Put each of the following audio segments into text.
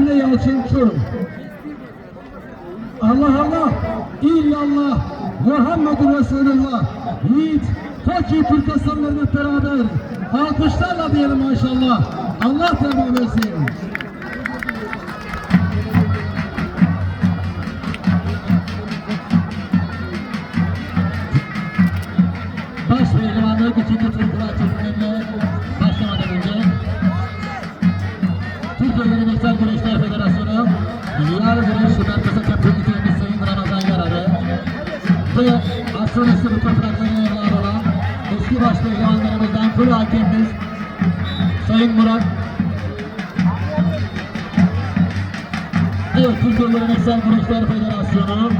Emre Yalçın Çorum. Allah Allah, illallah, Muhammedur Resulullah, Yiğit, Fakir Türk aslanlarıyla beraber alkışlarla diyelim maşallah. Allah devam versin. Baş pehlivanlık ikinci tur kura ve astronosi bu toprakların evladı olan eski baş pehlivanlarımızdan kuru hakemimiz Sayın Murat. Evet, Türkiye Geleneksel Güreşler Federasyonu.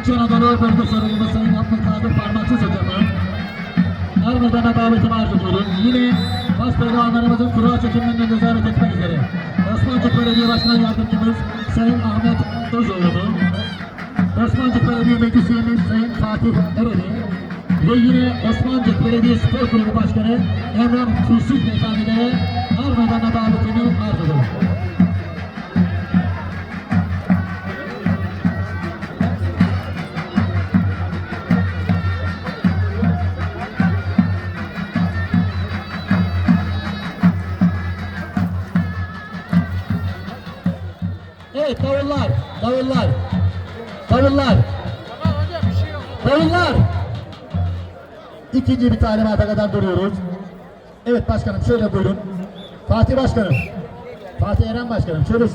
İç Anadolu Bölge Sorumlusu Sayın Abdülkadir Parmaksız Hocam'a her meydana davetimi arz ediyorum. Yine baş pehlivanlarımızın kura çekimlerine nezaret etmek üzere. Osmancık Belediye Başkan Yardımcımız Sayın Ahmet Özoğlu, Fatih Ereli ve yine Osmancık Belediye Spor Kulübü Başkanı Emrah Tursuz Beyefendilere her meydana davetimi arz ediyorum. Evet davullar, davullar, davullar, davullar. İkinci bir talimata kadar duruyoruz. Evet başkanım şöyle buyurun. Fatih başkanım, Fatih Eren başkanım şöyle